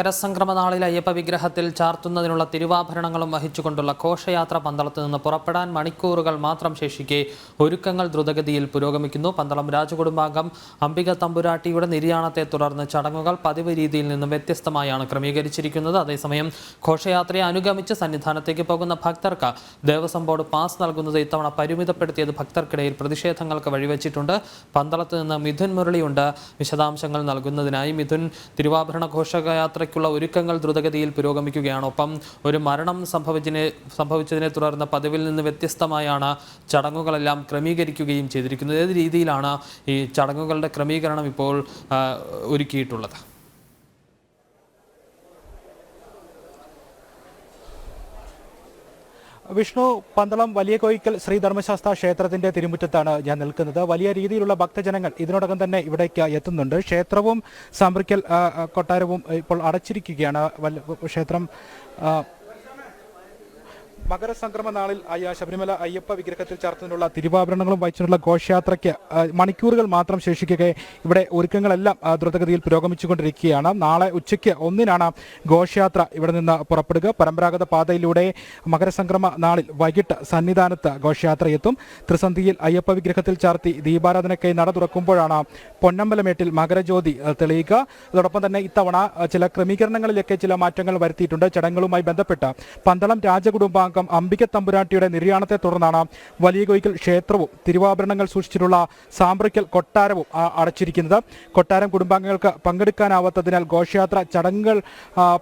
മകരസംക്രമ നാളിൽ അയ്യപ്പ വിഗ്രഹത്തിൽ ചാർത്തുന്നതിനുള്ള തിരുവാഭരണങ്ങളും വഹിച്ചുകൊണ്ടുള്ള ഘോഷയാത്ര പന്തളത്ത് നിന്ന് പുറപ്പെടാൻ മണിക്കൂറുകൾ മാത്രം ശേഷിക്കെ ഒരുക്കങ്ങൾ ദ്രുതഗതിയിൽ പുരോഗമിക്കുന്നു. പന്തളം രാജകുടുംബാംഗം അംബിക തമ്പുരാട്ടിയുടെ നിര്യാണത്തെ തുടർന്ന് ചടങ്ങുകൾ പതിവ് രീതിയിൽ നിന്നും വ്യത്യസ്തമായാണ് ക്രമീകരിച്ചിരിക്കുന്നത്. അതേസമയം ഘോഷയാത്രയെ അനുഗമിച്ച് സന്നിധാനത്തേക്ക് പോകുന്ന ഭക്തർക്ക് ദേവസ്വം ബോർഡ് പാസ് നൽകുന്നത് ഇത്തവണ പരിമിതപ്പെടുത്തിയത് ഭക്തർക്കിടയിൽ പ്രതിഷേധങ്ങൾക്ക് വഴിവെച്ചിട്ടുണ്ട്. പന്തളത്ത് നിന്ന് മിഥുൻ മുരളിയുണ്ട്. വിശദാംശങ്ങൾ നൽകുന്നതിനായി മിഥുൻ തിരുവാഭരണ ഘോഷയാത്രയ്ക്കുള്ള ഒരുക്കങ്ങൾ ദ്രുതഗതിയിൽ പുരോഗമിക്കുകയാണ്. ഒപ്പം ഒരു മരണം സംഭവിച്ചതിനെ സംഭവിച്ചതിനെ തുടർന്ന് പതിവിൽ നിന്ന് വ്യത്യസ്തമായാണ് ചടങ്ങുകളെല്ലാം ക്രമീകരിക്കുകയും ചെയ്തിരിക്കുന്നത്. ഏത് രീതിയിലാണ് ഈ ചടങ്ങുകളുടെ ക്രമീകരണം ഇപ്പോൾ ഒരുക്കിയിട്ടുള്ളത്? വിഷ്ണു പന്തളം വലിയ കോയിക്കൽ ശ്രീ ധർമ്മശാസ്ത്ര ക്ഷേത്രത്തിന്റെ തിരുമുറ്റത്താണ് ഞാൻ നിൽക്കുന്നത്. വലിയ രീതിയിലുള്ള ഭക്തജനങ്ങൾ ഇതിനോടകം തന്നെ ഇവിടേക്ക് എത്തുന്നുണ്ട്. ക്ഷേത്രവും സാമ്പ്രിക്കൽ കൊട്ടാരവും ഇപ്പോൾ അടച്ചിരിക്കുകയാണ്. ക്ഷേത്രം മകരസംക്രമ നാളിൽ അയ്യ ശബരിമല അയ്യപ്പ വിഗ്രഹത്തിൽ ചേർത്തതിനുള്ള തിരുവാഭരണങ്ങളും വഹിച്ചിട്ടുള്ള ഘോഷയാത്രയ്ക്ക് മണിക്കൂറുകൾ മാത്രം ശേഷിക്കുക ഇവിടെ ഒരുക്കങ്ങളെല്ലാം ദ്രുതഗതിയിൽ പുരോഗമിച്ചുകൊണ്ടിരിക്കുകയാണ്. നാളെ ഉച്ചയ്ക്ക് ഒന്നിനാണ് ഘോഷയാത്ര ഇവിടെ നിന്ന് പുറപ്പെടുക. പരമ്പരാഗത പാതയിലൂടെ മകരസംക്രമ നാളിൽ വൈകിട്ട് സന്നിധാനത്ത് ഘോഷയാത്ര എത്തും ത്രിസന്ധിയിൽ അയ്യപ്പ വിഗ്രഹത്തിൽ ചാർത്തി ദീപാരാധനയ്ക്കായി നട തുറക്കുമ്പോഴാണ് പൊന്നമ്പലമേട്ടിൽ മകരജ്യോതി തെളിയുക. അതോടൊപ്പം തന്നെ ഇത്തവണ ചില ക്രമീകരണങ്ങളിലൊക്കെ ചില മാറ്റങ്ങൾ വരുത്തിയിട്ടുണ്ട്. ചടങ്ങുകളുമായി ബന്ധപ്പെട്ട് പന്തളം രാജകുടുംബാംഗം അംബിക തമ്പുരാട്ടിയുടെ നിര്യാണത്തെ തുടർന്നാണ് വലിയ കോയിക്കൽ ക്ഷേത്രവും തിരുവാഭരണങ്ങൾ സൂക്ഷിച്ചിട്ടുള്ള സാമ്പ്രിക്കൽ കൊട്ടാരവും അടച്ചിരിക്കുന്നത്. കൊട്ടാരം കുടുംബാംഗങ്ങൾക്ക് പങ്കെടുക്കാനാവാത്തതിനാൽ ഘോഷയാത്ര ചടങ്ങുകൾ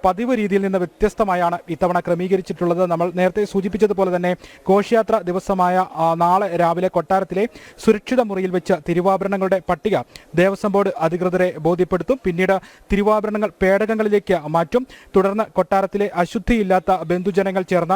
പതിവ് രീതിയിൽ നിന്ന് വ്യത്യസ്തമായാണ് ഇത്തവണ ക്രമീകരിച്ചിട്ടുള്ളത്. നമ്മൾ നേരത്തെ സൂചിപ്പിച്ചതുപോലെ തന്നെ ഘോഷയാത്ര ദിവസമായ നാളെ രാവിലെ കൊട്ടാരത്തിലെ സുരക്ഷിത മുറിയിൽ വെച്ച് തിരുവാഭരണങ്ങളുടെ പട്ടിക ദേവസ്വം ബോർഡ് അധികൃതരെ ബോധ്യപ്പെടുത്തും. പിന്നീട് തിരുവാഭരണങ്ങൾ പേടകങ്ങളിലേക്ക് മാറ്റും. തുടർന്ന് കൊട്ടാരത്തിലെ അശുദ്ധിയില്ലാത്ത ബന്ധുജനങ്ങൾ ചേർന്ന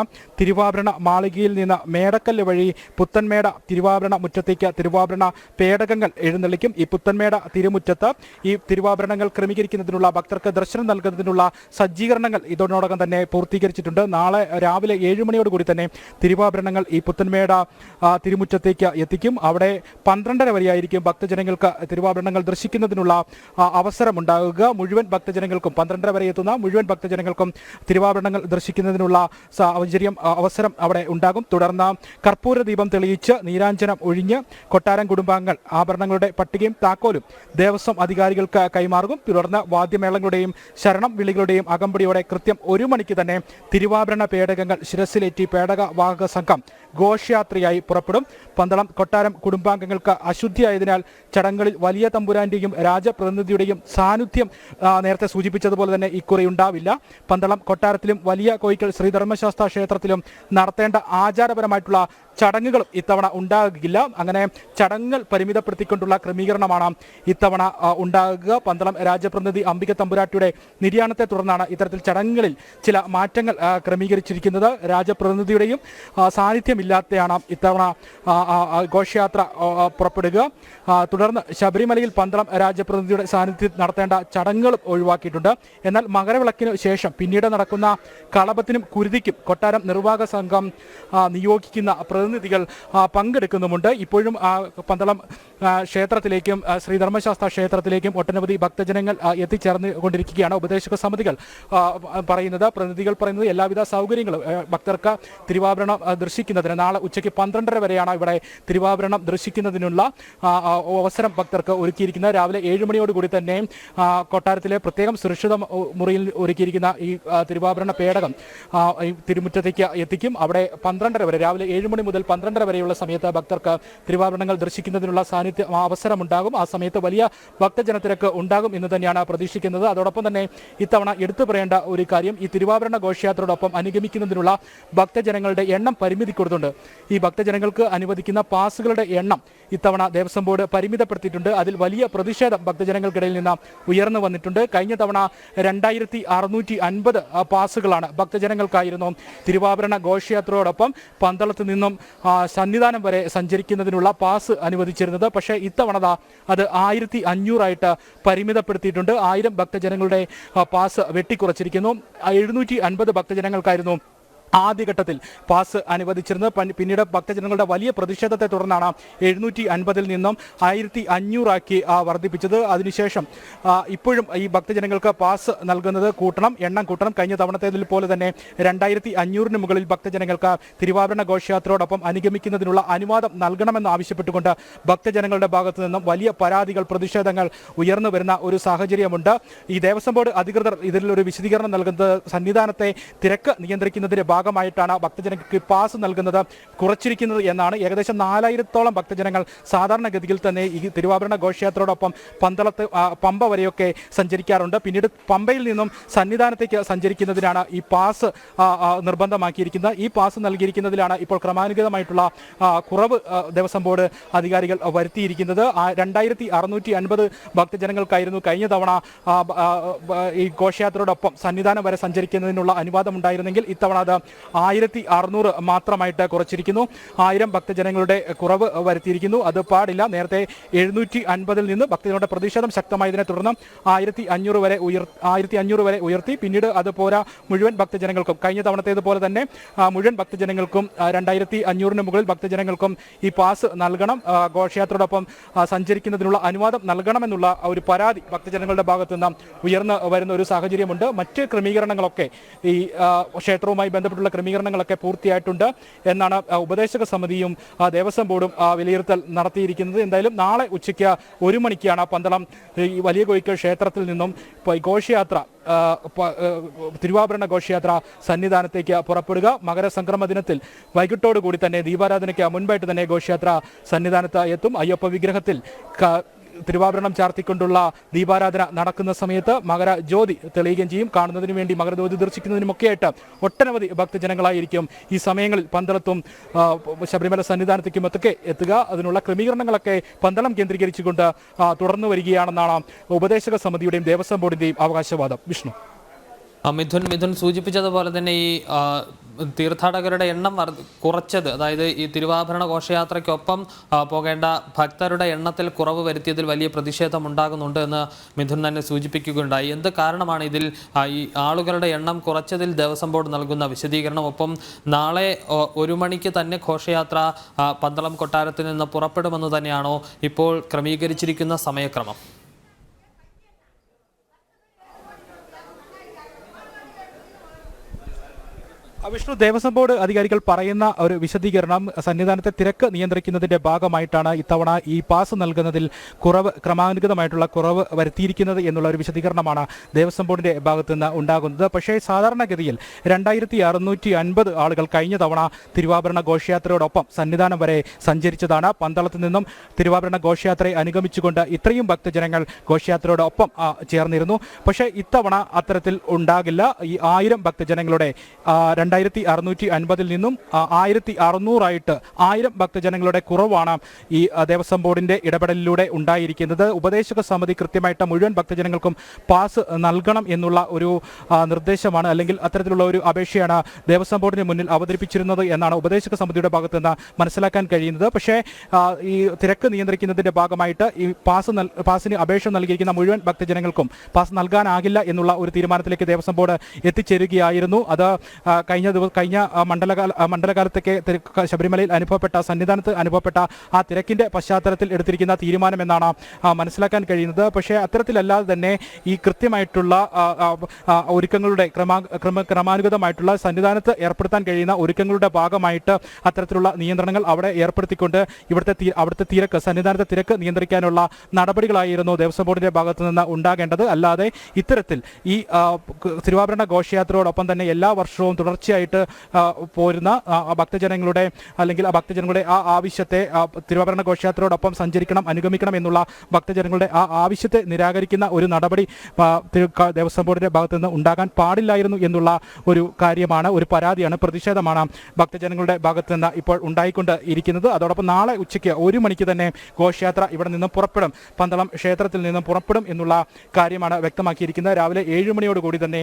തിരുവാഭരണ മാളികയിൽ നിന്ന് മേടക്കല്ല് വഴി പുത്തൻമേട തിരുവാഭരണ മുറ്റത്തേക്ക് തിരുവാഭരണ പേടകങ്ങൾ എഴുന്നള്ളിക്കും. ഈ പുത്തൻമേട തിരുമുറ്റത്ത് ഈ തിരുവാഭരണങ്ങൾ ക്രമീകരിക്കുന്നതിനുള്ള ഭക്തർക്ക് ദർശനം നൽകുന്നതിനുള്ള സജ്ജീകരണങ്ങൾ ഇതോടൊപ്പം തന്നെ പൂർത്തീകരിച്ചിട്ടുണ്ട്. നാളെ രാവിലെ ഏഴ് മണിയോടുകൂടി തന്നെ തിരുവാഭരണങ്ങൾ ഈ പുത്തൻമേട തിരുമുറ്റത്തേക്ക് എത്തിക്കും. അവിടെ പന്ത്രണ്ടര വരെയായിരിക്കും ഭക്തജനങ്ങൾക്ക് തിരുവാഭരണങ്ങൾ ദർശിക്കുന്നതിനുള്ള അവസരമുണ്ടാകുക. മുഴുവൻ ഭക്തജനങ്ങൾക്കും പന്ത്രണ്ടര വരെ എത്തുന്ന മുഴുവൻ ഭക്തജനങ്ങൾക്കും തിരുവാഭരണങ്ങൾ ദർശിക്കുന്നതിനുള്ള സാഹചര്യം അവസരം അവിടെ ഉണ്ടാകും. തുടർന്ന് കർപ്പൂര ദീപം തെളിയിച്ച് നീരാഞ്ജനം ഒഴിഞ്ഞ് കൊട്ടാരം കുടുംബാംഗങ്ങൾ ആഭരണങ്ങളുടെ പട്ടികയും താക്കോലും ദേവസ്വം അധികാരികൾക്ക് കൈമാറും. തുടർന്ന് വാദ്യമേളങ്ങളുടെയും ശരണം വിളികളുടെയും അകമ്പടിയോടെ കൃത്യം ഒരു മണിക്ക് തന്നെ തിരുവാഭരണ പേടകങ്ങൾ ശിരസിലേറ്റി പേടക വാഹക സംഘം ഘോഷയാത്രയായി പുറപ്പെടും. പന്തളം കൊട്ടാരം കുടുംബാംഗങ്ങൾക്ക് അശുദ്ധിയായതിനാൽ ചടങ്ങുകളിൽ വലിയ തമ്പുരാന്റെയും രാജപ്രതിനിധിയുടെയും സാന്നിധ്യം നേരത്തെ സൂചിപ്പിച്ചതുപോലെ തന്നെ ഇക്കുറി ഉണ്ടാവില്ല. പന്തളം കൊട്ടാരത്തിലും വലിയ കോയിക്കൽ ശ്രീധർമ്മശാസ്ത്ര ക്ഷേത്രത്തിലും നടത്തേണ്ട ആചാരപരമായിട്ടുള്ള ചടങ്ങുകളും ഇത്തവണ ഉണ്ടാകില്ല. അങ്ങനെ ചടങ്ങുകൾ പരിമിതപ്പെടുത്തിക്കൊണ്ടുള്ള ക്രമീകരണമാണ് ഇത്തവണ ഉണ്ടാകുക. പന്തളം രാജപ്രതിനിധി അംബിക തമ്പുരാട്ടിയുടെ നിര്യാണത്തെ തുടർന്നാണ് ഇത്തരത്തിൽ ചടങ്ങുകളിൽ ചില മാറ്റങ്ങൾ ക്രമീകരിച്ചിരിക്കുന്നത്. രാജപ്രതിനിധിയുടെയും സാന്നിധ്യമില്ലാതെയാണ് ഇത്തവണ ഘോഷയാത്ര പുറപ്പെടുക. തുടർന്ന് ശബരിമലയിൽ പന്തളം രാജപ്രതിനിധിയുടെ സാന്നിധ്യം നടത്തേണ്ട ചടങ്ങുകൾ ഒഴിവാക്കിയിട്ടുണ്ട്. എന്നാൽ മകരവിളക്കിന് ശേഷം പിന്നീട് നടക്കുന്ന കളപത്തിനും കുരുതിക്കും കൊട്ടാരം നിർവാഹക സംഘം നിയോഗിക്കുന്ന പ്രതിനിധികൾ പങ്കെടുക്കുന്നുമുണ്ട്. ഇപ്പോഴും ആ, പന്തളം ക്ഷേത്രത്തിലേക്കും ശ്രീ ധർമ്മശാസ്ത്ര ക്ഷേത്രത്തിലേക്കും ഒട്ടനവധി ഭക്തജനങ്ങൾ എത്തിച്ചേർന്ന് കൊണ്ടിരിക്കുകയാണ് ഉപദേശക സമിതികൾ. പറയുന്നത് പ്രതിനിധികൾ പറയുന്നത് എല്ലാവിധ സൗകര്യങ്ങളും ഭക്തർക്ക് തിരുവാഭരണം ദർശിക്കുന്നതിന് നാളെ ഉച്ചയ്ക്ക് പന്ത്രണ്ടര വരെയാണ് ഇവിടെ തിരുവാഭരണം ദർശിക്കുന്നതിനുള്ള അവസരം ഭക്തർക്ക് ഒരുക്കിയിരിക്കുന്നത്. രാവിലെ ഏഴ് മണിയോടുകൂടി തന്നെ കൊട്ടാരത്തിലെ പ്രത്യേകം സുരക്ഷിത മുറിയിൽ ഒരുക്കിയിരിക്കുന്ന ഈ തിരുവാഭരണ പേടകം തിരുമുറ്റത്തേക്ക് എത്തിക്കും. അവിടെ പന്ത്രണ്ടര വരെ രാവിലെ ഏഴ് മണി മുതൽ പന്ത്രണ്ടര വരെയുള്ള സമയത്ത് ഭക്തർക്ക് തിരുവാഭരണങ്ങൾ ദർശിക്കുന്നതിനുള്ള സാന്നിധ്യ അവസരമുണ്ടാകും. ആ സമയത്ത് വലിയ ഭക്തജനത്തിരക്ക് ഉണ്ടാകും എന്ന് തന്നെയാണ് പ്രതീക്ഷിക്കുന്നത്. അതോടൊപ്പം തന്നെ ഇത്തവണ എടുത്തു പറയേണ്ട ഒരു കാര്യം ഈ തിരുവാഭരണ ഘോഷയാത്രയോടൊപ്പം അനുഗമിക്കുന്നതിനുള്ള ഭക്തജനങ്ങളുടെ എണ്ണം പരിമിതി കൊടുത്തുണ്ട് ഈ ഭക്തജനങ്ങൾക്ക് അനുവദിക്കുന്ന പാസുകളുടെ എണ്ണം ഇത്തവണ ദേവസ്വം ബോർഡ് പരിമിതപ്പെടുത്തിയിട്ടുണ്ട്. അതിൽ വലിയ പ്രതിഷേധം ഭക്തജനങ്ങൾക്കിടയിൽ നിന്ന് ഉയർന്നു വന്നിട്ടുണ്ട്. കഴിഞ്ഞ തവണ രണ്ടായിരത്തി അറുന്നൂറ്റി അൻപത് പാസുകളാണ് ഭക്തജനങ്ങൾക്കായിരുന്നു തിരുവാഭരണ ഘോഷയാത്രയോടൊപ്പം പന്തളത്ത് നിന്നും സന്നിധാനം വരെ സഞ്ചരിക്കുന്നതിനുള്ള പാസ് അനുവദിച്ചിരുന്നത്. പക്ഷേ ഇത്തവണ അത് ആയിരത്തി അഞ്ഞൂറായിട്ട് പരിമിതപ്പെടുത്തിയിട്ടുണ്ട്. ആയിരം ഭക്തജനങ്ങളുടെ പാസ് വെട്ടിക്കുറച്ചിരിക്കുന്നു. എഴുന്നൂറ്റി അൻപത് ഭക്തജനങ്ങൾക്കായിരുന്നു ആദ്യഘട്ടത്തിൽ പാസ് അനുവദിച്ചിരുന്നത്. പിന്നീട് ഭക്തജനങ്ങളുടെ വലിയ പ്രതിഷേധത്തെ തുടർന്നാണ് എഴുന്നൂറ്റി അൻപതിൽ നിന്നും ആയിരത്തി അഞ്ഞൂറാക്കി വർദ്ധിപ്പിച്ചത്. അതിനുശേഷം ഇപ്പോഴും ഈ ഭക്തജനങ്ങൾക്ക് പാസ് നൽകുന്നത് കൂട്ടണം എണ്ണം കൂട്ടണം. കഴിഞ്ഞ തവണത്തേതിൽ പോലെ തന്നെ രണ്ടായിരത്തി അഞ്ഞൂറിന് മുകളിൽ ഭക്തജനങ്ങൾക്ക് തിരുവാഭരണ ഘോഷയാത്രയോടൊപ്പം അനുഗമിക്കുന്നതിനുള്ള അനുവാദം നൽകണമെന്ന് ആവശ്യപ്പെട്ടുകൊണ്ട് ഭക്തജനങ്ങളുടെ ഭാഗത്തു നിന്നും വലിയ പരാതികൾ പ്രതിഷേധങ്ങൾ ഉയർന്നു വരുന്ന ഒരു സാഹചര്യമുണ്ട്. ഈ ദേവസ്വം ബോർഡ് അധികൃതർ ഇതിലൊരു വിശദീകരണം നൽകുന്നത് സന്നിധാനത്തെ തിരക്ക് നിയന്ത്രിക്കുന്നതിന്റെ ഭാഗമായിട്ടാണ് ഭക്തജനങ്ങൾക്ക് പാസ് നൽകുന്നത് കുറച്ചിരിക്കുന്നത് എന്നാണ് ഏകദേശം നാലായിരത്തോളം ഭക്തജനങ്ങൾ സാധാരണഗതിയിൽ തന്നെ ഈ തിരുവാഭരണ ഘോഷയാത്രയോടൊപ്പം പന്തളത്ത് പമ്പ വരെയൊക്കെ സഞ്ചരിക്കാറുണ്ട്. പിന്നീട് പമ്പയിൽ നിന്നും സന്നിധാനത്തേക്ക് സഞ്ചരിക്കുന്നതിനാണ് ഈ പാസ് നിർബന്ധമാക്കിയിരിക്കുന്നത്. ഈ പാസ് നൽകിയിരിക്കുന്നതിലാണ് ഇപ്പോൾ ക്രമാനുഗതമായിട്ടുള്ള കുറവ് ദേവസ്വം ബോർഡ് അധികാരികൾ വരുത്തിയിരിക്കുന്നത്. രണ്ടായിരത്തി അറുന്നൂറ്റി അൻപത് ഭക്തജനങ്ങൾക്കായിരുന്നു കഴിഞ്ഞ തവണ ഈ ഘോഷയാത്രയോടൊപ്പം സന്നിധാനം വരെ സഞ്ചരിക്കുന്നതിനുള്ള അനുവാദം ഉണ്ടായിരുന്നെങ്കിൽ ഇത്തവണ അത് ആയിരത്തി അറുന്നൂറ് മാത്രമായിട്ട് കുറച്ചിരിക്കുന്നു. ആയിരം ഭക്തജനങ്ങളുടെ കുറവ് വരുത്തിയിരിക്കുന്നു. അത് പാടില്ല. നേരത്തെ എഴുന്നൂറ്റി അൻപതിൽ നിന്ന് ഭക്തജനങ്ങളുടെ പ്രതിഷേധം ശക്തമായതിനെ തുടർന്ന് ആയിരത്തി അഞ്ഞൂറ് വരെ ഉയർ ആയിരത്തി അഞ്ഞൂറ് വരെ ഉയർത്തി. പിന്നീട് അത് പോരാ മുഴുവൻ ഭക്തജനങ്ങൾക്കും. കഴിഞ്ഞ തവണത്തേതുപോലെ തന്നെ മുഴുവൻ ഭക്തജനങ്ങൾക്കും രണ്ടായിരത്തി അഞ്ഞൂറിന് മുകളിൽ ഭക്തജനങ്ങൾക്കും ഈ പാസ് നൽകണം. ഘോഷയാത്രയോടൊപ്പം സഞ്ചരിക്കുന്നതിനുള്ള അനുവാദം നൽകണമെന്നുള്ള ഒരു പരാതി ഭക്തജനങ്ങളുടെ ഭാഗത്തുനിന്ന് ഉയർന്നു വരുന്ന ഒരു സാഹചര്യമുണ്ട്. മറ്റ് ക്രമീകരണങ്ങളൊക്കെ ഈ ക്ഷേത്രവുമായി ക്ഷേത്രവുമായി ബന്ധപ്പെട്ടുള്ള ക്രമീകരണങ്ങളൊക്കെ പൂർത്തിയായിട്ടുണ്ട് എന്നാണ് ഉപദേശക സമിതിയും ദേവസ്വം ബോർഡും വിലയിരുത്തൽ നടത്തിയിരിക്കുന്നത്. എന്തായാലും നാളെ ഉച്ചയ്ക്ക് ഒരു മണിക്കാണ് പന്തളം വലിയ കോയിക്കൽ ക്ഷേത്രത്തിൽ നിന്നും ഘോഷയാത്ര തിരുവാഭരണ ഘോഷയാത്ര സന്നിധാനത്തേക്ക് പുറപ്പെടുക. മകരസംക്രമ ദിനത്തിൽ വൈകിട്ടോടുകൂടി തന്നെ ദീപാരാധനയ്ക്ക് മുൻപായിട്ട് തന്നെ ഘോഷയാത്ര സന്നിധാനത്ത് എത്തും. അയ്യപ്പ വിഗ്രഹത്തിൽ തിരുവാഭരണം ചാർത്തിക്കൊണ്ടുള്ള ദീപാരാധന നടക്കുന്ന സമയത്ത് മകര ജ്യോതി തെളിയുകയും ചെയ്യും. കാണുന്നതിന് വേണ്ടി മകരജ്യോതി ദർശിക്കുന്നതിനുമൊക്കെയായിട്ട് ഒട്ടനവധി ഭക്തജനങ്ങളായിരിക്കും ഈ സമയങ്ങളിൽ പന്തളത്തും ശബരിമല സന്നിധാനത്തേക്കും ഒക്കെ എത്തുക. അതിനുള്ള ക്രമീകരണങ്ങളൊക്കെ പന്തളം കേന്ദ്രീകരിച്ചുകൊണ്ട് തുടർന്നു വരികയാണെന്നാണ് ഉപദേശക സമിതിയുടെയും ദേവസ്വം ബോർഡിന്റെയും അവകാശവാദം. വിഷ്ണു. മിഥുൻ മിഥുൻ സൂചിപ്പിച്ചതുപോലെ തന്നെ ഈ തീർത്ഥാടകരുടെ എണ്ണം കുറച്ചത്. അതായത് ഈ തിരുവാഭരണ ഘോഷയാത്രയ്ക്കൊപ്പം പോകേണ്ട ഭക്തരുടെ എണ്ണത്തിൽ കുറവ് വരുത്തിയതിൽ വലിയ പ്രതിഷേധം ഉണ്ടാകുന്നുണ്ട് എന്ന് മിഥുൻ തന്നെ സൂചിപ്പിക്കുകയുണ്ടായി. എന്ത് കാരണമാണ് ഇതിൽ ഈ ആളുകളുടെ എണ്ണം കുറച്ചതിൽ ദേവസ്വം ബോർഡ് നൽകുന്ന വിശദീകരണം? ഒപ്പം നാളെ ഒരു മണിക്ക് തന്നെ ഘോഷയാത്ര പന്തളം കൊട്ടാരത്തിൽ നിന്ന് പുറപ്പെടുമെന്ന് തന്നെയാണോ ഇപ്പോൾ ക്രമീകരിച്ചിരിക്കുന്ന സമയക്രമം? വിഷ്ണു ദേവസ്വം ബോർഡ് അധികാരികൾ പറയുന്ന ഒരു വിശദീകരണം സന്നിധാനത്തെ തിരക്ക് നിയന്ത്രിക്കുന്നതിന്റെ ഭാഗമായിട്ടാണ് ഇത്തവണ ഈ പാസ് നൽകുന്നതിൽ കുറവ് ക്രമാനുഗതമായിട്ടുള്ള കുറവ് വരുത്തിയിരിക്കുന്നത് എന്നുള്ള ഒരു വിശദീകരണമാണ് ദേവസ്വം ബോർഡിന്റെ ഭാഗത്തു നിന്ന് ഉണ്ടാകുന്നത്. പക്ഷേ സാധാരണഗതിയിൽ രണ്ടായിരത്തി അറുന്നൂറ്റി അൻപത് ആളുകൾ കഴിഞ്ഞ തവണ തിരുവാഭരണ ഘോഷയാത്രയോടൊപ്പം സന്നിധാനം വരെ സഞ്ചരിച്ചതാണ്. പന്തളത്ത് നിന്നും തിരുവാഭരണ ഘോഷയാത്രയെ അനുഗമിച്ചുകൊണ്ട് ഇത്രയും ഭക്തജനങ്ങൾ ഘോഷയാത്രയോടൊപ്പം ചേർന്നിരുന്നു. പക്ഷേ ഇത്തവണ അത്തരത്തിൽ ഉണ്ടാകില്ല. ഈ ആയിരം ഭക്തജനങ്ങളുടെ ആ, രണ്ടായിരത്തി അറുന്നൂറ്റി അൻപതിൽ നിന്നും ആയിരത്തി അറുന്നൂറായിട്ട് ആയിരം ഭക്തജനങ്ങളുടെ കുറവാണ് ഈ ദേവസ്വം ബോർഡിന്റെ ഇടപെടലിലൂടെ ഉണ്ടായിരിക്കുന്നത്. ഉപദേശക സമിതി കൃത്യമായിട്ട് മുഴുവൻ ഭക്തജനങ്ങൾക്കും പാസ് നൽകണം എന്നുള്ള ഒരു നിർദ്ദേശമാണ് അല്ലെങ്കിൽ അത്തരത്തിലുള്ള ഒരു അപേക്ഷയാണ് ദേവസ്വം ബോർഡിന് മുന്നിൽ അവതരിപ്പിച്ചിരുന്നത് എന്നാണ് ഉപദേശക സമിതിയുടെ ഭാഗത്ത് നിന്ന് മനസ്സിലാക്കാൻ കഴിയുന്നത്. പക്ഷേ ഈ തിരക്ക് നിയന്ത്രിക്കുന്നതിന്റെ ഭാഗമായിട്ട് ഈ പാസ് പാസിന് അപേക്ഷ നൽകിയിരിക്കുന്ന മുഴുവൻ ഭക്തജനങ്ങൾക്കും പാസ് നൽകാനാകില്ല എന്നുള്ള ഒരു തീരുമാനത്തിലേക്ക് ദേവസ്വം ബോർഡ് എത്തിച്ചേരുകയായിരുന്നു. അത് ആ, കഴിഞ്ഞ ദിവസം കഴിഞ്ഞ മണ്ഡലകാല മണ്ഡലകാലത്തേക്ക് ശബരിമലയിൽ അനുഭവപ്പെട്ട സന്നിധാനത്ത് അനുഭവപ്പെട്ട ആ തിരക്കിന്റെ പശ്ചാത്തലത്തിൽ എടുത്തിരിക്കുന്ന തീരുമാനമെന്നാണ് മനസ്സിലാക്കാൻ കഴിയുന്നത്. പക്ഷേ അത്തരത്തിലല്ലാതെ തന്നെ ഈ കൃത്യമായിട്ടുള്ള ഒരുക്കങ്ങളുടെ ക്രമാ ക്രമ ക്രമാനുഗതമായിട്ടുള്ള സന്നിധാനത്ത് ഏർപ്പെടുത്താൻ കഴിയുന്ന ഒരുക്കങ്ങളുടെ ഭാഗമായിട്ട് അത്തരത്തിലുള്ള നിയന്ത്രണങ്ങൾ അവിടെ ഏർപ്പെടുത്തിക്കൊണ്ട് ഇവിടുത്തെ അവിടുത്തെ തിരക്ക് സന്നിധാനത്തെ തിരക്ക് നിയന്ത്രിക്കാനുള്ള നടപടികളായിരുന്നു ദേവസ്വം ബോർഡിന്റെ ഭാഗത്തു നിന്ന് ഉണ്ടാകേണ്ടത്. അല്ലാതെ ഇത്തരത്തിൽ ഈ തിരുവാഭരണ ഘോഷയാത്രയോടൊപ്പം തന്നെ എല്ലാ വർഷവും തുടർച്ചയായിട്ട് പോരുന്ന ഭക്തജനങ്ങളുടെ അല്ലെങ്കിൽ ഭക്തജനങ്ങളുടെ ആ ആവശ്യത്തെ തിരുവാഭരണ ഘോഷയാത്രയോടൊപ്പം സഞ്ചരിക്കണം അനുഗമിക്കണം എന്നുള്ള ഭക്തജനങ്ങളുടെ ആ ആവശ്യത്തെ നിരാകരിക്കുന്ന ഒരു നടപടി ദേവസ്വം ബോർഡിന്റെ ഭാഗത്തു നിന്ന് ഉണ്ടാകാൻ പാടില്ലായിരുന്നു എന്നുള്ള ഒരു കാര്യമാണ് ഒരു പരാതിയാണ് പ്രതിഷേധമാണ് ഭക്തജനങ്ങളുടെ ഭാഗത്ത് നിന്ന് ഇപ്പോൾ ഉണ്ടായിക്കൊണ്ട് ഇരിക്കുന്നത്. അതോടൊപ്പം നാളെ ഉച്ചയ്ക്ക് ഒരു മണിക്ക് തന്നെ ഘോഷയാത്ര ഇവിടെ നിന്നും പുറപ്പെടും പന്തളം ക്ഷേത്രത്തിൽ നിന്നും പുറപ്പെടും എന്നുള്ള കാര്യമാണ് വ്യക്തമാക്കിയിരിക്കുന്നത്. രാവിലെ ഏഴ് മണിയോടുകൂടി തന്നെ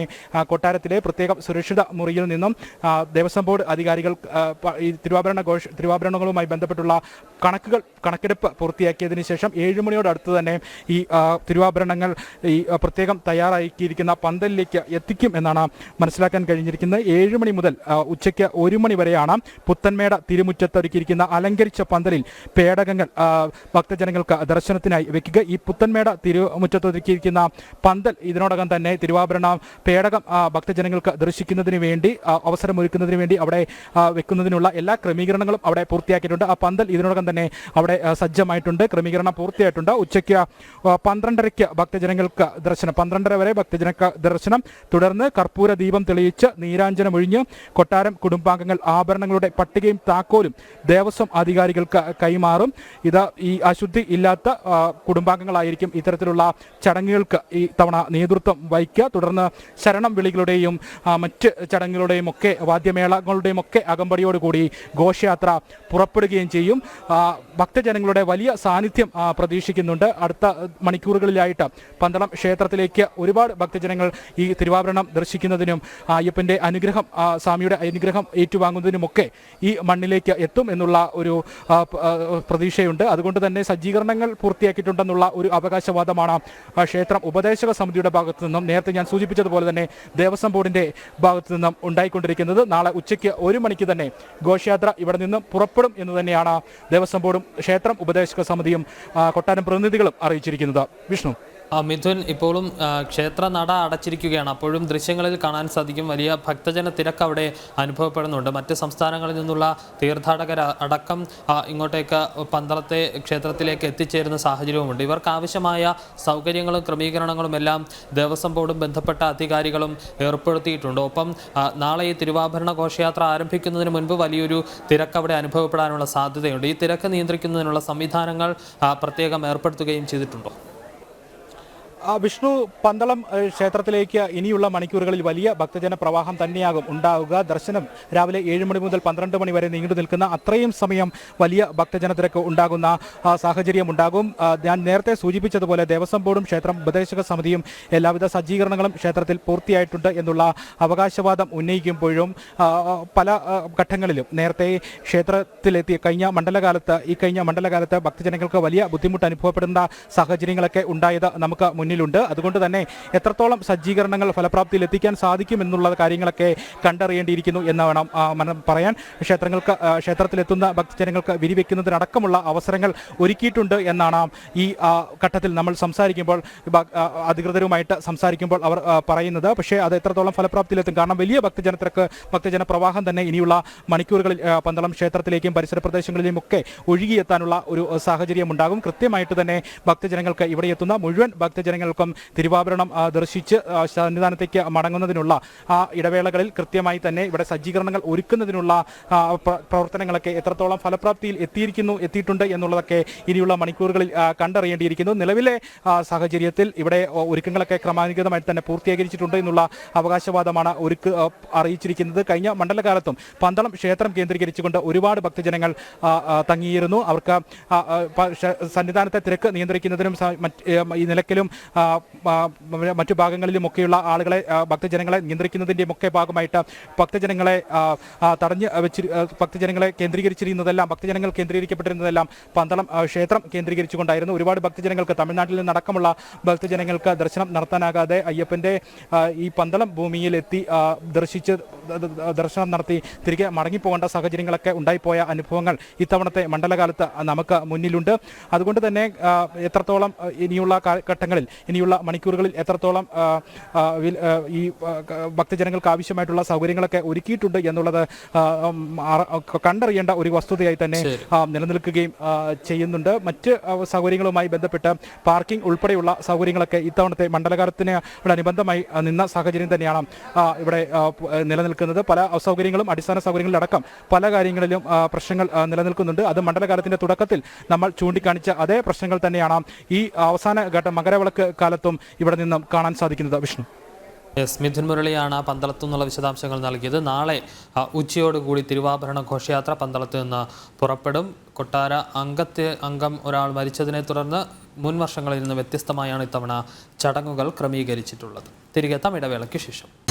കൊട്ടാരത്തിലെ പ്രത്യേകം സുരക്ഷിത മുറിയിൽ നിന്നും ദേവസ്വം ബോർഡ് അധികാരികൾ ഈ തിരുവാഭരണ ഘോഷ തിരുവാഭരണങ്ങളുമായി ബന്ധപ്പെട്ടുള്ള കണക്കുകൾ കണക്കെടുപ്പ് പൂർത്തിയാക്കിയതിനു ശേഷം ഏഴ് മണിയോട് അടുത്ത് തന്നെ ഈ തിരുവാഭരണങ്ങൾ ഈ പ്രത്യേകം തയ്യാറാക്കിയിരിക്കുന്ന പന്തലിലേക്ക് എത്തിക്കും എന്നാണ് മനസ്സിലാക്കാൻ കഴിഞ്ഞിരിക്കുന്നത്. ഏഴ് മണി മുതൽ ഉച്ചയ്ക്ക് ഒരു മണി വരെയാണ് പുത്തൻമേട തിരുമുറ്റത്ത് ഒരുക്കിയിരിക്കുന്ന അലങ്കരിച്ച പന്തലിൽ പേടകങ്ങൾ ഭക്തജനങ്ങൾക്ക് ദർശനത്തിനായി വെക്കുക. ഈ പുത്തൻമേട തിരുമുറ്റത്ത് ഒരുക്കിയിരിക്കുന്ന പന്തൽ ഇതിനോടകം തന്നെ തിരുവാഭരണ പേടകം ഭക്തജനങ്ങൾക്ക് ദർശിക്കുന്നതിന് വേണ്ടി അവസരമൊരുക്കുന്നതിന് വേണ്ടി അവിടെ വെക്കുന്നതിനുള്ള എല്ലാ ക്രമീകരണങ്ങളും അവിടെ പൂർത്തിയാക്കിയിട്ടുണ്ട്. ആ പന്തൽ ഇതിനോടകം തന്നെ അവിടെ സജ്ജമായിട്ടുണ്ട്. ക്രമീകരണം പൂർത്തിയായിട്ടുണ്ട്. ഉച്ചയ്ക്ക് പന്ത്രണ്ടരയ്ക്ക് ഭക്തജനങ്ങൾക്ക് ദർശനം പന്ത്രണ്ടര വരെ ഭക്തജനക്ക് ദർശനം. തുടർന്ന് കർപ്പൂര ദീപം തെളിയിച്ച് നീരാഞ്ജനം ഒഴിഞ്ഞ് കൊട്ടാരം കുടുംബാംഗങ്ങൾ ആഭരണങ്ങളുടെ പട്ടികയും താക്കോലും ദേവസ്വം അധികാരികൾക്ക് കൈമാറും. ഇത് ഈ അശുദ്ധി ഇല്ലാത്ത കുടുംബാംഗങ്ങളായിരിക്കും ഇത്തരത്തിലുള്ള ചടങ്ങുകൾക്ക് ഈ തവണ നേതൃത്വം വഹിക്കുക. തുടർന്ന് ശരണം വിളികളുടെയും മറ്റ് ചടങ്ങുകളുടെയും ഒക്കെ വാദ്യമേളങ്ങളുടെയും ഒക്കെ അകമ്പടിയോടുകൂടി ഘോഷയാത്ര പുറപ്പെടുകയും ചെയ്യും. ഭക്തജനങ്ങളുടെ വലിയ സാന്നിധ്യം പ്രതീക്ഷിക്കുന്നുണ്ട്. അടുത്ത മണിക്കൂറുകളിലായിട്ട് പന്തളം ക്ഷേത്രത്തിലേക്ക് ഒരുപാട് ഭക്തജനങ്ങൾ ഈ തിരുവാഭരണം ദർശിക്കുന്നതിനും അയ്യപ്പന്റെ അനുഗ്രഹം സ്വാമിയുടെ അനുഗ്രഹം ഏറ്റുവാങ്ങുന്നതിനുമൊക്കെ ഈ മണ്ണിലേക്ക് എത്തും എന്നുള്ള ഒരു പ്രതീക്ഷയുണ്ട്. അതുകൊണ്ട് തന്നെ സജ്ജീകരണങ്ങൾ പൂർത്തിയാക്കിയിട്ടുണ്ടെന്നുള്ള ഒരു അവകാശവാദമാണ് ക്ഷേത്രം ഉപദേശക സമിതിയുടെ ഭാഗത്തു നിന്നും നേരത്തെ ഞാൻ സൂചിപ്പിച്ചതുപോലെ തന്നെ ദേവസ്വം ബോർഡിന്റെ ഭാഗത്തു നിന്നും ഉണ്ടായിക്കൊണ്ടിരിക്കുന്നത്. നാളെ ഉച്ചയ്ക്ക് ഒരു മണിക്ക് തന്നെ ഘോഷയാത്ര ഇവിടെ നിന്ന് പുറപ്പെടും എന്ന് തന്നെയാണ് ദേവസ്വം ബോർഡും ക്ഷേത്രം ഉപദേശക സമിതിയും കൊട്ടാരം പ്രതിനിധികളും അറിയിച്ചിരിക്കുന്നത്. വിഷ്ണു. മിഥുൻ ഇപ്പോഴും ക്ഷേത്ര നട അടച്ചിരിക്കുകയാണ്. അപ്പോഴും ദൃശ്യങ്ങളിൽ കാണാൻ സാധിക്കും. വലിയ ഭക്തജന തിരക്ക് അവിടെ അനുഭവപ്പെടുന്നുണ്ട്. മറ്റ് സംസ്ഥാനങ്ങളിൽ നിന്നുള്ള തീർത്ഥാടകർ അടക്കം ഇങ്ങോട്ടേക്ക് പന്തളത്തെ ക്ഷേത്രത്തിലേക്ക് എത്തിച്ചേരുന്ന സാഹചര്യവുമുണ്ട്. ഇവർക്ക് ആവശ്യമായ സൗകര്യങ്ങളും ക്രമീകരണങ്ങളും എല്ലാം ദേവസ്വം ബോർഡും ബന്ധപ്പെട്ട അധികാരികളും ഏർപ്പെടുത്തിയിട്ടുണ്ട്. ഒപ്പം നാളെ ഈ തിരുവാഭരണ ഘോഷയാത്ര ആരംഭിക്കുന്നതിന് മുൻപ് വലിയൊരു തിരക്ക് അവിടെ അനുഭവപ്പെടാനുള്ള സാധ്യതയുണ്ട്. ഈ തിരക്ക് നിയന്ത്രിക്കുന്നതിനുള്ള സംവിധാനങ്ങൾ പ്രത്യേകം ഏർപ്പെടുത്തുകയും ചെയ്തിട്ടുണ്ടോ? വിഷ്ണു പന്തളം ക്ഷേത്രത്തിലേക്ക് ഇനിയുള്ള മണിക്കൂറുകളിൽ വലിയ ഭക്തജന പ്രവാഹം തന്നെയാകും ഉണ്ടാവുക. ദർശനം രാവിലെ ഏഴ് മണി മുതൽ പന്ത്രണ്ട് മണി വരെ നീണ്ടു നിൽക്കുന്ന അത്രയും സമയം വലിയ ഭക്തജന തിരക്ക് ഉണ്ടാകുന്ന സാഹചര്യം ഉണ്ടാകും. ഞാൻ നേരത്തെ സൂചിപ്പിച്ചതുപോലെ ദേവസ്വം ബോർഡും ക്ഷേത്രം ഉപദേശക സമിതിയും എല്ലാവിധ സജ്ജീകരണങ്ങളും ക്ഷേത്രത്തിൽ പൂർത്തിയായിട്ടുണ്ട് എന്നുള്ള അവകാശവാദം ഉന്നയിക്കുമ്പോഴും പല ഘട്ടങ്ങളിലും നേരത്തെ ക്ഷേത്രത്തിലെത്തിയ കഴിഞ്ഞ മണ്ഡലകാലത്ത് ഈ കഴിഞ്ഞ മണ്ഡലകാലത്ത് ഭക്തജനങ്ങൾക്ക് വലിയ ബുദ്ധിമുട്ട് അനുഭവപ്പെടുന്ന സാഹചര്യങ്ങളൊക്കെ ഉണ്ടായത് നമുക്ക് മുന്നിലുണ്ട്. അതുകൊണ്ട് തന്നെ എത്രത്തോളം സജ്ജീകരണങ്ങൾ ഫലപ്രാപ്തിയിൽ എത്തിക്കാൻ സാധിക്കും എന്നുള്ള കാര്യങ്ങളൊക്കെ കണ്ടറിയേണ്ടിയിരിക്കുന്നു എന്ന് വേണം പറയാൻ. ക്ഷേത്രങ്ങൾക്ക് ക്ഷേത്രത്തിലെത്തുന്ന ഭക്തജനങ്ങൾക്ക് വിരിവെക്കുന്നതിനടക്കമുള്ള അവസരങ്ങൾ ഒരുക്കിയിട്ടുണ്ട് എന്നാണ് ഈ ഘട്ടത്തിൽ നമ്മൾ സംസാരിക്കുമ്പോൾ അധികൃതരുമായിട്ട് സംസാരിക്കുമ്പോൾ അവർ പറയുന്നത്. പക്ഷേ അത് എത്രത്തോളം ഫലപ്രാപ്തിയിലെത്തും? കാരണം വലിയ ഭക്തജനത്തിരക്ക് ഭക്തജന പ്രവാഹം തന്നെ ഇനിയുള്ള മണിക്കൂറുകളിൽ പന്തളം ക്ഷേത്രത്തിലേക്കും പരിസര പ്രദേശങ്ങളിലേക്കും ഒക്കെ ഒഴുകിയെത്താനുള്ള ഒരു സാഹചര്യം ഉണ്ടാകും കൃത്യമായിട്ട് തന്നെ ഭക്തജനങ്ങൾക്ക് ഇവിടെ എത്തുന്ന മുഴുവൻ ഭക്തജനങ്ങൾക്കും തിരുവാഭരണം ദർശിച്ച് സന്നിധാനത്തേക്ക് മടങ്ങുന്നതിനുള്ള ആ ഇടവേളകളിൽ കൃത്യമായി തന്നെ ഇവിടെ സജ്ജീകരണങ്ങൾ ഒരുക്കുന്നതിനുള്ള പ്രവർത്തനങ്ങളൊക്കെ എത്രത്തോളം ഫലപ്രാപ്തിയിൽ എത്തിയിരിക്കുന്നു എത്തിയിട്ടുണ്ട് എന്നുള്ളതൊക്കെ ഇനിയുള്ള മണിക്കൂറുകളിൽ കണ്ടറിയേണ്ടിയിരിക്കുന്നു. നിലവിലെ സാഹചര്യത്തിൽ ഇവിടെ ഒരുക്കങ്ങളൊക്കെ ക്രമാനുഗതമായി തന്നെ പൂർത്തീകരിച്ചിട്ടുണ്ട് എന്നുള്ള അവകാശവാദമാണ് ഒരുക്ക് അറിയിച്ചിരിക്കുന്നത്. കഴിഞ്ഞ മണ്ഡലകാലത്തും പന്തളം ക്ഷേത്രം കേന്ദ്രീകരിച്ചുകൊണ്ട് ഒരുപാട് ഭക്തജനങ്ങൾ തങ്ങിയിരുന്നു. അവർക്ക് സന്നിധാനത്തെ തിരക്ക് നിയന്ത്രിക്കുന്നതിനും നിലയ്ക്കലും മറ്റു ഭാഗങ്ങളിലുമൊക്കെയുള്ള ആളുകളെ ഭക്തജനങ്ങളെ നിയന്ത്രിക്കുന്നതിന്റെയും ഒക്കെ ഭാഗമായിട്ട് ഭക്തജനങ്ങളെ തടഞ്ഞു വെച്ച് ഭക്തജനങ്ങളെ കേന്ദ്രീകരിച്ചിരുന്നതെല്ലാം ഭക്തജനങ്ങൾ കേന്ദ്രീകരിക്കപ്പെട്ടിരുന്നതെല്ലാം പന്തളം ക്ഷേത്രം കേന്ദ്രീകരിച്ചുകൊണ്ടായിരുന്നു. ഒരുപാട് ഭക്തജനങ്ങൾക്ക് തമിഴ്നാട്ടിൽ നിന്നടക്കമുള്ള ഭക്തജനങ്ങൾക്ക് ദർശനം നടത്താനാകാതെ അയ്യപ്പന്റെ ഈ പന്തളം ഭൂമിയിൽ എത്തി ദർശിച്ച് ദർശനം നടത്തി തിരികെ മടങ്ങിപ്പോകേണ്ട സാഹചര്യങ്ങളൊക്കെ ഉണ്ടായിപ്പോയ അനുഭവങ്ങൾ ഇത്തവണത്തെ മണ്ഡലകാലത്ത് നമുക്ക് മുന്നിലുണ്ട്. അതുകൊണ്ട് തന്നെ എത്രത്തോളം ഇനിയുള്ള കാലഘട്ടങ്ങളിൽ ഇനിയുള്ള മണിക്കൂറുകളിൽ എത്രത്തോളം ഈ ഭക്തജനങ്ങൾക്ക് ആവശ്യമായിട്ടുള്ള സൗകര്യങ്ങളൊക്കെ ഒരുക്കിയിട്ടുണ്ട് എന്നുള്ളത് കണ്ടറിയേണ്ട ഒരു വസ്തുതയായി തന്നെ. നിലനിൽക്കുകയും ചെയ്യുന്നുണ്ട്. മറ്റ് സൗകര്യങ്ങളുമായി ബന്ധപ്പെട്ട് പാർക്കിംഗ് ഉൾപ്പെടെയുള്ള സൗകര്യങ്ങളൊക്കെ ഇത്തവണത്തെ മണ്ഡലകാലത്തിന് അനുബന്ധമായി നിന്ന സാഹചര്യം തന്നെയാണ് ഇവിടെ നിലനിൽക്കുന്നത്. പല സൗകര്യങ്ങളും അടിസ്ഥാന സൗകര്യങ്ങളിലടക്കം പല കാര്യങ്ങളിലും പ്രശ്നങ്ങൾ നിലനിൽക്കുന്നുണ്ട്. അത് മണ്ഡലകാലത്തിന്റെ തുടക്കത്തിൽ നമ്മൾ ചൂണ്ടിക്കാണിച്ച അതേ പ്രശ്നങ്ങൾ തന്നെയാണ് ഈ അവസാന ഘട്ടം മകരവിളക്ക് കാലത്തും ഇവിടെ നിന്നും കാണാൻ സാധിക്കുന്നത് വിഷ്ണു. എസ് മിഥുൻ മുരളിയാണ് പന്തളത്തു നിന്നുള്ള വിശദാംശങ്ങൾ നൽകിയത്. നാളെ ഉച്ചയോടുകൂടി തിരുവാഭരണ ഘോഷയാത്ര പന്തളത്ത് നിന്ന് പുറപ്പെടും. കൊട്ടാര അംഗത്തെ അംഗം ഒരാൾ മരിച്ചതിനെ തുടർന്ന് മുൻ വർഷങ്ങളിൽ നിന്ന് വ്യത്യസ്തമായാണ് ഇത്തവണ ചടങ്ങുകൾ ക്രമീകരിച്ചിട്ടുള്ളത്. തിരികെ തമിടവേളയ്ക്ക് ശേഷം.